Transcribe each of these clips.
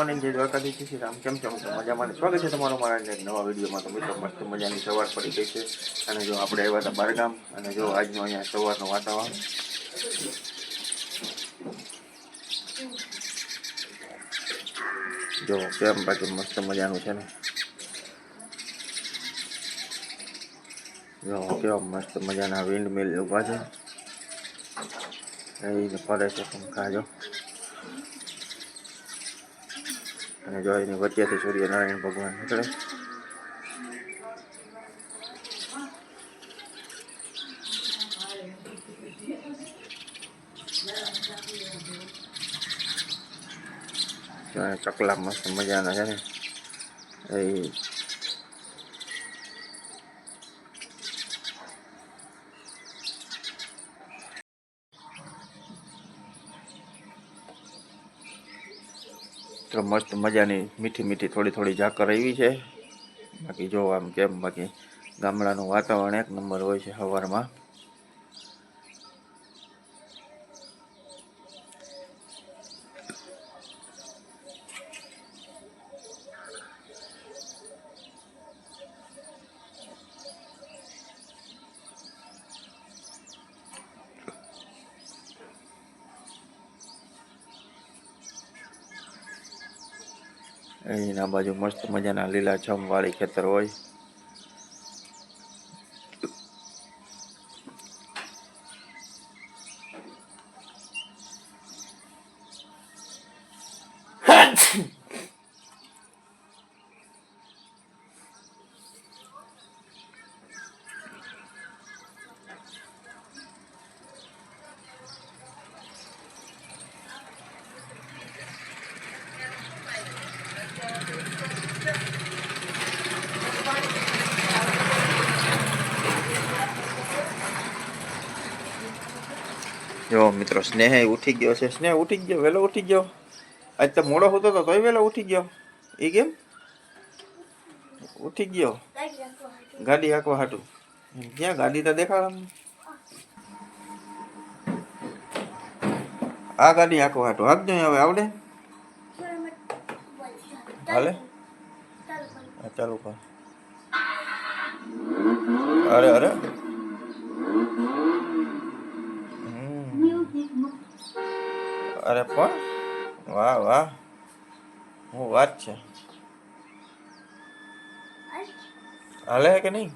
Morning જય દ્વારકાધીશ શ્રી રામ, કેમ છો? મિત્રો મજામાં સ્વાગત છે તમારું મારા નવા વિડીયોમાં. તો મિત્રો, મસ્ત મજાની સવાર પડી ગઈ છે. અને જો આપણે આવ્યા હતા બારગામ, અને જો આજનું અહીંયા સવારનું વાતાવરણ. જો, કેમ બાકી મસ્ત મજાનું છે ને? જો, કેવા મસ્ત મજાના વિન્ડ મિલ ઊભા છે. એ ફરે છે પંખા જો અને જો એની વચ્ચેથી સૂર્યનારાયણ ભગવાન. નીકળે ચકલા મસ્ત મજાના છે ને. એ તો મસ્ત મજાની મીઠી મીઠી થોડી થોડી ઝાકર આવી છે. બાકી જો આમ કેમ બાકી ગામડાનું વાતાવરણ એક નંબર હોય છે સવારમાં. એના બાજુ મસ્ત મજાના લીલાછમ વાળી ખેતર હોય. જો મિત્રો સ્નેહ ઉઠી ગયો છે. સ્નેહ ઉઠી ગયો વહેલો ઉઠી ગયો. આજ તો મોડો હોતો તો તોય વહેલો ઉઠી ગયો. એ કેમ? ઉઠી ગયો. ગાડી હાંકવા હાટું. ક્યાં ગાડી તો દેખાડ આમ. આ ગાડી હાંકવા હાટું. હાંકજો હવે આવડે? હાલે? હા, ચાલુ કર. અરે અરે. અરે પણ વાહ વાહ. હું વાત છે? હાલે કે નહીં?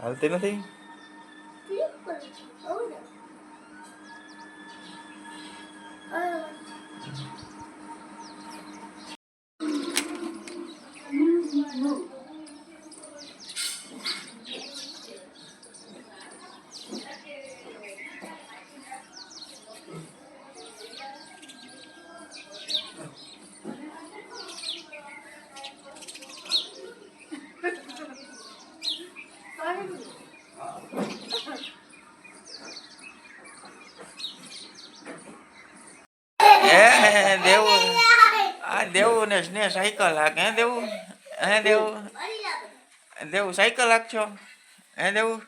હાલતી નથી એ દેવું આ દેવું ને સાયકલ હાક હે દેવું? હે દેવું? દેવું સાયકલ હાકશો હે દેવું?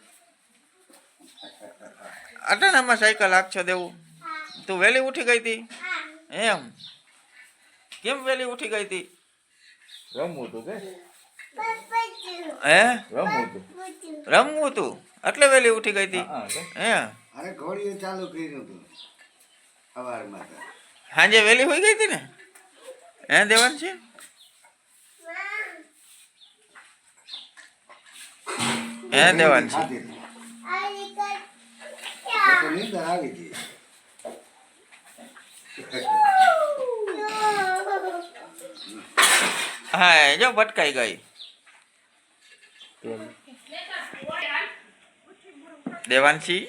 અટાણામાં સાયકલ હાકશો દેવું? તું વહેલી ઉઠી ગઈ હતી? એમ. કેમ વહેલી ઉઠી ગઈ હતી? રમવું તું કે? હે? રમવું તું રમવું તું એટલે વહેલી ઉઠી ગઈ હતી? હે અરે ઘોડીઓ ચાલુ કર્યું હતું. સવારમાં સાંજે વહેલી હોઈ ગઈ હતી ને? હે દેવાન છે હે દેવાનું છે હા જો ભટકાઈ ગઈ. દેવાંશી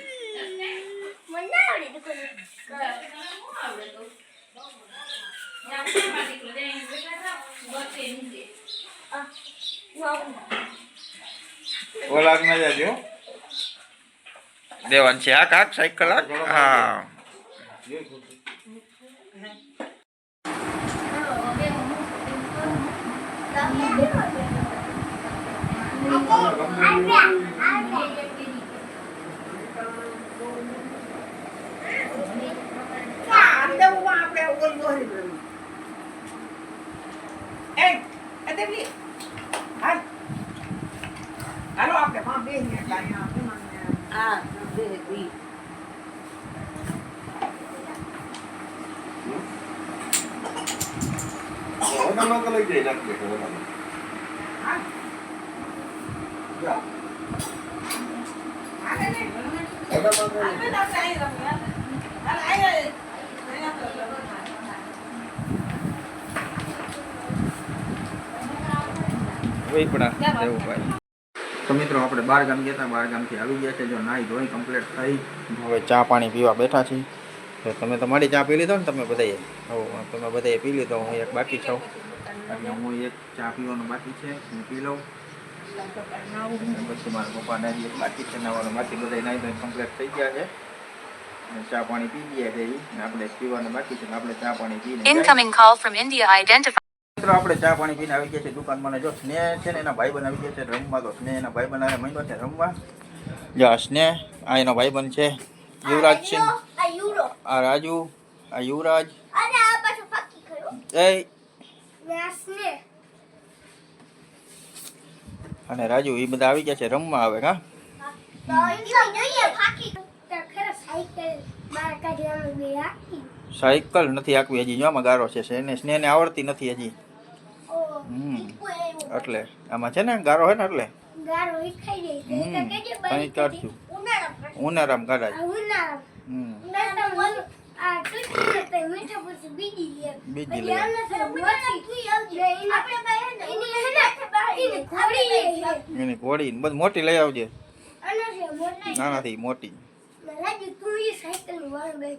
ઓલાક ના જાજો દેવાંશી હાક હાક સાયકલ હાક હા દેવલી હાલ હાલો આપણે માં બે મિનિટ હા બે દી ઓનામાં તો લઈ જઈ નાખી દે ઓનામાં. હા જા. હાલે ને ઓનામાં તો હાલે ને આપણે અહીં વૈપડા દેવુભાઈ તો મિત્રો આપણે બાર ગામ ગયા હતા બાર ગામથી આવી ગયા છે. જો નાહી ધોઈ કમ્પ્લીટ થઈ. હવે ચા પાણી પીવા બેઠા છીએ. તો તમે તમારી ચા પી લીધો ને તમે બધાએ. હવે તમે બધાએ પી લીધો હું એક બાકી છું. એટલે હું એક ચા પીવાનું બાકી છે હું પી લઉં. પછી મારા પપ્પા નાહી એક બાકી છે નાવાનું બાકી બધા નાહી ધોઈ કમ્પ્લીટ થઈ ગયા છે. ચા પાણી પી ગયા છે આપણે પીવાનું બાકી છે આપણે ચા પાણી પીને incoming call from India India identified. મિત્રો આપણે ચા પાણી પીને આવી ગયા છે દુકાનમાં જો સ્નેહ છે ને એના ભાઈ આવી ગયા છે રમવા તો સ્નેહ એના ભાઈ બનાવે મહિનો છે રમવા. જો આ સ્નેહ આ એનો ભાઈબંધ છે. યુવરાજ છે આ રાજુ આ યુવરાજ. એ. અને રાજુ એ બધા આવી ગયા છે રમવા આવે ખરા સાયકલ નથી આપવી હજી જો ગારો છે એને સ્નેહને આવડતી નથી હજી. એટલે આમાં છે ને ગારો હોય ને એટલે? અહીં કાઢશું. ઉનાળામાં પછી બીજી લે. એની હે ને એની ઘોડી બધી મોટી લઈ આવજે. નાનાથી મોટી. રાજુ તું એ સાયકલ ગઈ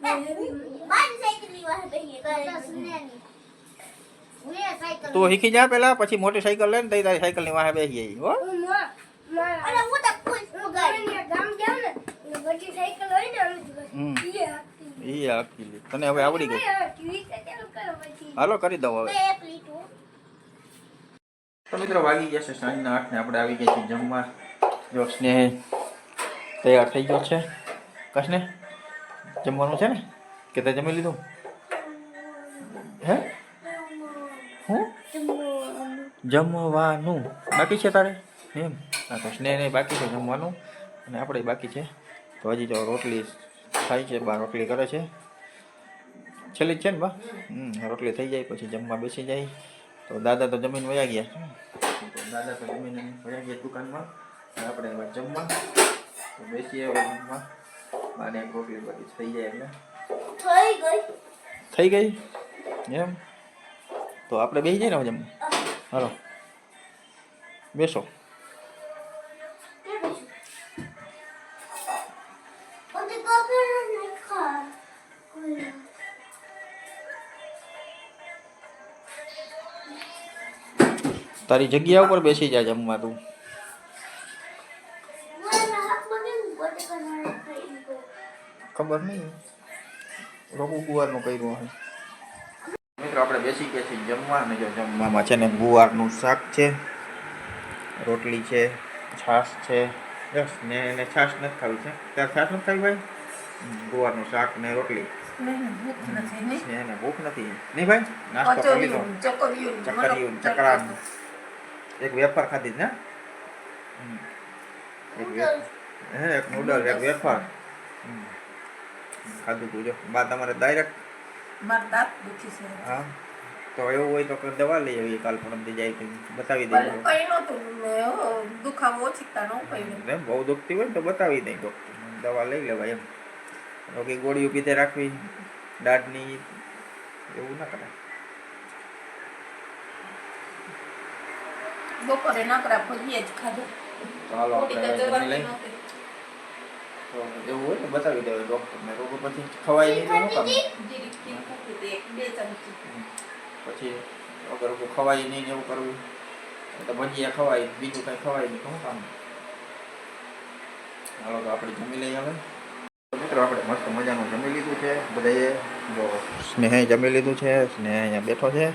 કરે સુનેની હું સાયકલ તું શીખી જા પેલા પછી મોટી સાયકલ લઈને ને તઈ તારી સાયકલની વાહે બેસી જઈ હો તને હવે આવડી ગઈ? હાલો કરી દઉં હવે. તો મિત્રો વાગી ગયા છે સાંજના આઠ ને આપણે આવી ગયા છીએ જમવા. જો સ્નેહ તૈયાર થઈ ગયો છે. કશને જમવાનું છે ને? કે તે જમી લીધું? હું? જમવાનું. બાકી છે તારે? એમ. સ્નેહ નહીં બાકી છે જમવાનું. અને આપણે બાકી છે. તો હજી જો રોટલી થાય છે બા રોટલી કરે છે. છેલ્લી જ છે ને બા? રોટલી થઈ જાય પછી જમવા બેસી જાય. તો દાદા તો જમીન વયા ગયા. દાદા તો જમીન વયા ગયા દુકાનમાં. આપણે જમવા. તો બેસીએ જમવા. રોટલી બધી થઈ જાય એટલે. થઈ ગઈ. થઈ ગઈ? એમ. તો આપણે બેસી જાય ને જમવા. હાલો. બેસો. તારી જગ્યા ઉપર બેસી જા જમવા તું. ખબર નહીં. રઘુ ગુવારનું કર્યું હશે મિત્રો આપણે બેસી ગયા છીએ જમવા અને જો જમવામાં છે ને ગુવારનું શાક છે રોટલી છે છાશ છે. બસ ને એને છાશ નથી ખાવી છે. ત્યારે છાશ નથી ખાવી ભાઈ? ગુવારનું શાક ને રોટલી. ભૂખ નથી નહીં. એને ભૂખ નથી. નહીં ભાઈ? નાસ્તો કરી લીધો. ચકરા ચકરિયું ચકરાન. એક વેફર ખાધી જ ને? એક વેફર હે એક નૂડલ એક વેફર. ખાધું તું જો. બા તમારે ડાયરેક્ટ મારા દાંત દુખી છે. હા. તો એવું હોય તો દવા લઈ આવીએ કાલ પરમથી જાય તો બતાવી દઈએ કઈ નહોતું. દુખાવો ઓછીતા ન કઈ એમ બહુ દુખતી હોય તો બતાવી દઈ ડોક્ટર દવા લઈ લેવાય એમ. બાકી ગોળીઓ પીતે રાખવી દાઢની એવું ના કરાય. બપોરે ના નકરા ભજીએ જ ખાધું. ચાલો આપણે તો જમી જવાતી લઈ નહોતી. તો એવું હોય ને, બતાવી દેવાય ડૉક્ટરને રોગો પછી ખવાય નહીં તો કામ? પછી અગર ખવાય નહીં ને એવું કરવું તો ભજીયા ખવાય, બીજું કાંઈ ખવાય નહીં તો શું કામ? હાલો, તો આપણે જમી લઈએ હવે. મિત્રો, આપણે મસ્ત મજાનું જમી લીધું છે, બધાએ. જો, સ્નેહે જમી લીધું છે, સ્નેહ અહીંયા બેઠો છે.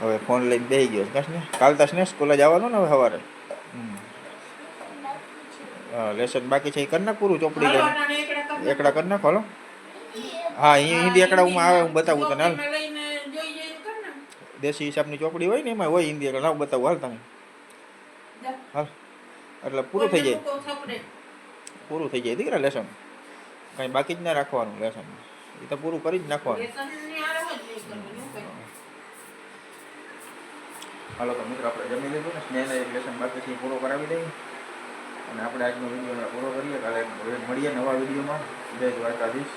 હવે ફોન લઈને બેસી ગયો છે. ને કાલ તો સ્નેહ સ્કૂલે જવાનું ને હવે સવારે? લેસન બાકી છે એ કરી નાખ પૂરું ચોપડી લઈને? એકડા કરી નાખો. હલો. હા અહીં હિન્દી એકડા હું આવે હું બતાવું તને હાલ. દેશી હિસાબની ચોપડી હોય ને એમાં હોય હિન્દી એકડા. હું બતાવું હાલ તમે હાલ. એટલે પૂરું થઈ જાય. પૂરું થઈ જાય દીકરા લેસન. કાંઈ બાકી જ ના રાખવાનું લેસન. એ તો પૂરું કરી જ નાખવાનું. હાલો તો મિત્રો આપણે જમી લીધું ને સ્નેહને એક લેસન બાકી છે પૂરો કરાવી દઈએ. અને આપણે આજનો વીડિયો પૂરો કરીએ. કાલે મળીએ નવા વિડીયોમાં. જય દ્વારકાધીશ.